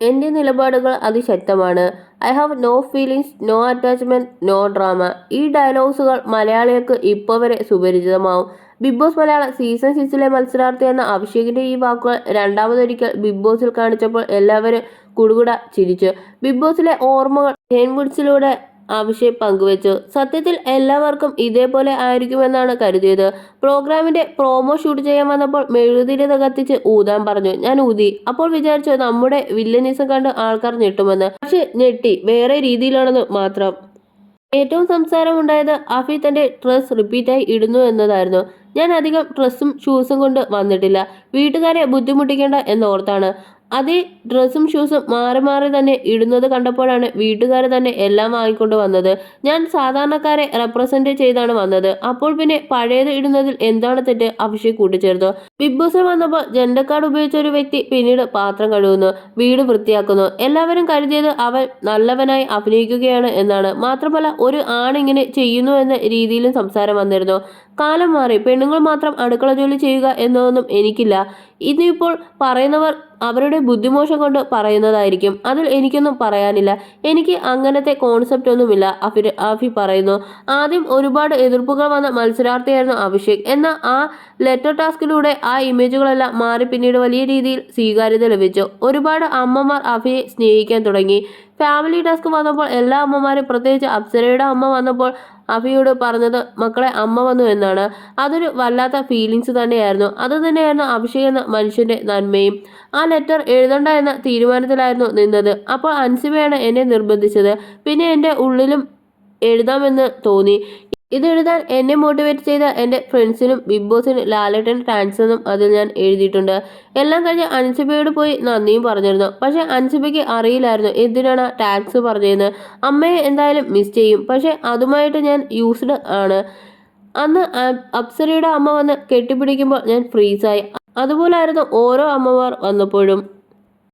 എന്റെ നിലപാടുകൾ അതിശക്തമാണ്. I have no feelings no attachment no drama ഈ ഡയലോഗ്സുകൾ മലയാളികൾക്ക് ഇപ്പോൾ വരെ സുപരിചിതമാവും. ബിഗ് ബോസ് മലയാളം സീസൺ സിക്സിലെ മത്സരാർത്ഥി എന്ന അഭിഷേകിന്റെ ഈ വാക്കുകൾ രണ്ടാമതൊരിക്കൽ ബിഗ് ബോസിൽ കാണിച്ചപ്പോൾ എല്ലാവരും കുടുകുട ചിരിച്ചു. ബിഗ് ബോസിലെ ഓർമ്മകൾ ഹെൻവുഡ്സിലൂടെ അഭിഷേക് പങ്കുവച്ചു. സത്യത്തിൽ എല്ലാവർക്കും ഇതേപോലെ ആയിരിക്കുമെന്നാണ് കരുതിയത്. പ്രോഗ്രാമിന്റെ പ്രോമോ ഷൂട്ട് ചെയ്യാൻ വന്നപ്പോൾ മെഴുകുതിരി കത്തിച്ച് ഊതാൻ പറഞ്ഞു. ഞാൻ ഊതി. അപ്പോൾ വിചാരിച്ചു നമ്മുടെ വില്ലനിസം കണ്ട് ആൾക്കാർ ഞെട്ടുമെന്ന്. പക്ഷെ ഞെട്ടി. വേറെ രീതിയിലാണെന്ന് മാത്രം. ഏറ്റവും സംസാരമുണ്ടായത് അഫി തന്റെ ഡ്രസ് റിപ്പീറ്റായി ഇടുന്നു എന്നതായിരുന്നു. ഞാൻ അധികം ഡ്രസ്സും ഷൂസും കൊണ്ട് വന്നിട്ടില്ല. വീട്ടുകാരെ ബുദ്ധിമുട്ടിക്കേണ്ട എന്നോർത്താണ്. അതേ ഡ്രസ്സും ഷൂസും മാറി മാറി തന്നെ ഇടുന്നത് കണ്ടപ്പോഴാണ് വീട്ടുകാർ തന്നെ എല്ലാം വാങ്ങിക്കൊണ്ട് വന്നത്. ഞാൻ സാധാരണക്കാരെ റെപ്രസെന്റ് ചെയ്താണ് വന്നത്. അപ്പോൾ പിന്നെ പഴയത് ഇടുന്നതിൽ എന്താണ് തെറ്റ്? അഭിഷേക് കൂട്ടിച്ചേർത്തു. ബിഗ് ബോസ് വന്നപ്പോൾ ജെൻഡക്കാർഡ് ഉപയോഗിച്ച ഒരു വ്യക്തി പിന്നീട് പാത്രം കഴുകുന്നു വീട് വൃത്തിയാക്കുന്നു. എല്ലാവരും കരുതിയത് അവൻ നല്ലവനായി അഭിനയിക്കുകയാണ് എന്നാണ്. മാത്രമല്ല ഒരു ആണിങ്ങനെ ചെയ്യുന്നു എന്ന രീതിയിലും സംസാരം വന്നിരുന്നു. കാലം മാറി പെണ്ണുങ്ങൾ മാത്രം അടുക്കള ജോലി ചെയ്യുക എന്നതൊന്നും എനിക്കില്ല. ഇന്നിപ്പോൾ പറയുന്നവർ അവരുടെ ബുദ്ധിമോശം കൊണ്ട് പറയുന്നതായിരിക്കും. അതിൽ എനിക്കൊന്നും പറയാനില്ല. എനിക്ക് അങ്ങനത്തെ കോൺസെപ്റ്റ് ഒന്നുമില്ല അഫി അഫി പറയുന്നു. ആദ്യം ഒരുപാട് എതിർപ്പുകൾ വന്ന മത്സരാർത്ഥിയായിരുന്നു അഭിഷേക്. എന്നാൽ ആ ലെറ്റർ ടാസ്കിലൂടെ ആ ഇമേജുകളെല്ലാം മാറി പിന്നീട് വലിയ രീതിയിൽ സ്വീകാര്യത ലഭിച്ചു. ഒരുപാട് അമ്മമാർ അഫിയെ സ്നേഹിക്കാൻ തുടങ്ങി. ഫാമിലി ടാസ്ക് വന്നപ്പോൾ എല്ലാ അമ്മമാരും പ്രത്യേകിച്ച് അപ്സരയുടെ അമ്മ വന്നപ്പോൾ അഫിയോട് പറഞ്ഞത് മക്കളെ അമ്മ വന്നു എന്നാണ്. അതൊരു വല്ലാത്ത ഫീലിങ്സ് തന്നെയായിരുന്നു. അത് തന്നെയായിരുന്നു അഭിഷേക് എന്ന മനുഷ്യന്റെ നന്മയും. ആ ലെറ്റർ എഴുതണ്ട എന്ന തീരുമാനത്തിലായിരുന്നു നിന്നത്. അപ്പോൾ അൻസിബയാണ് എന്നെ നിർബന്ധിച്ചത്. പിന്നെ എന്റെ ഉള്ളിലും എഴുതാമെന്ന് തോന്നി. ഇത് എഴുതാൻ എന്നെ മോട്ടിവേറ്റ് ചെയ്ത എന്റെ ഫ്രണ്ട്സിനും ബിഗ് ബോസിനും ലാലേട്ടൻ എന്നും അതിൽ ഞാൻ എഴുതിയിട്ടുണ്ട്. എല്ലാം കഴിഞ്ഞ് അൻസിബയോട് പോയി നന്ദിയും പറഞ്ഞിരുന്നു. പക്ഷെ അൻസിബയ്ക്ക് അറിയില്ലായിരുന്നു എന്തിനാണ് ടാക്സ് പറഞ്ഞതെന്ന്. അമ്മയെ എന്തായാലും മിസ് ചെയ്യും. പക്ഷെ അതുമായിട്ട് ഞാൻ യൂസ്ഡ് ആണ്. അന്ന് അപ്സരയുടെ അമ്മ വന്ന് കെട്ടിപ്പിടിക്കുമ്പോൾ ഞാൻ ഫ്രീസായി അതുപോലായിരുന്നു ഓരോ അമ്മമാർ വന്നപ്പോഴും.